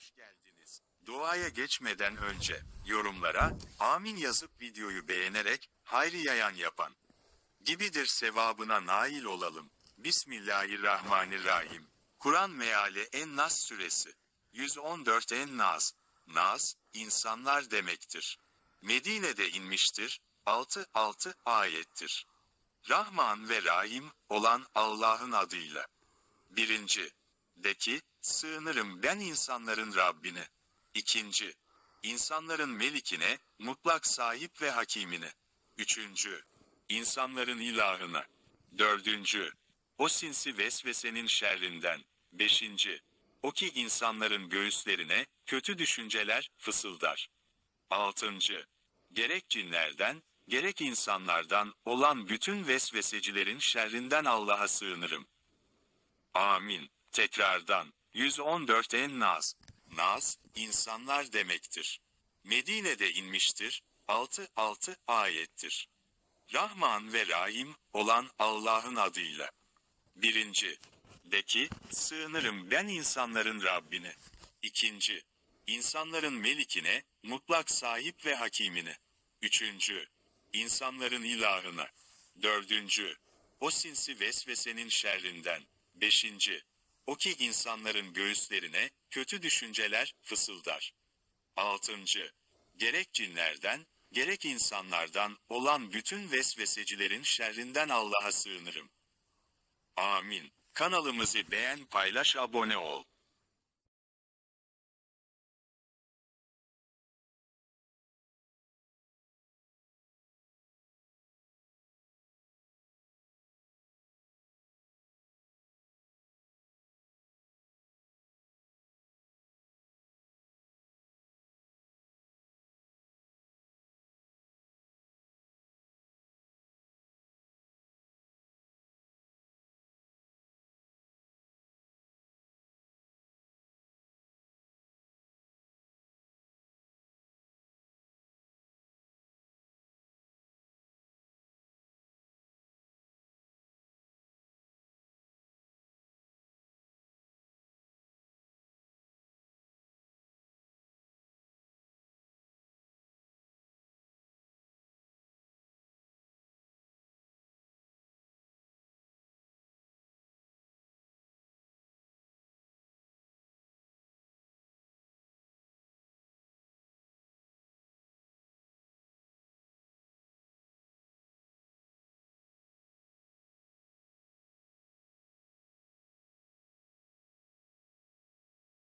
hoş geldiniz. Duaya geçmeden önce yorumlara amin yazıp videoyu beğenerek hayrı yayan yapan gibidir sevabına nail olalım. Bismillahirrahmanirrahim. Kur'an meali En-Nas suresi 114 En-Nas Nas insanlar demektir. Medine'de inmiştir. 6-6 ayettir. Rahman ve Rahim olan Allah'ın adıyla. Birinci, de ki, sığınırım ben insanların Rabbine. İkinci, insanların melikine, mutlak sahip ve hakimine. Üçüncü, insanların ilahına. Dördüncü, o sinsi vesvesenin şerrinden. Beşinci, o ki insanların göğüslerine, kötü düşünceler fısıldar. Altıncı, gerek cinlerden, gerek insanlardan olan bütün vesvesecilerin şerrinden Allah'a sığınırım. Amin. Tekrardan. 114 En Naz. Naz, insanlar demektir. Medine'de inmiştir. 6-6 ayettir. Rahman ve Rahim olan Allah'ın adıyla. Birinci. De ki, sığınırım ben insanların Rabbine. İkinci. insanların melikine, mutlak sahip ve hakimine. Üçüncü. insanların ilahına. Dördüncü. O sinsi vesvesenin şerrinden. Beşinci. O ki insanların göğüslerine kötü düşünceler fısıldar. Altıncı. Gerek cinlerden, gerek insanlardan olan bütün vesvesecilerin şerrinden Allah'a sığınırım. Amin. Kanalımızı beğen paylaş abone ol.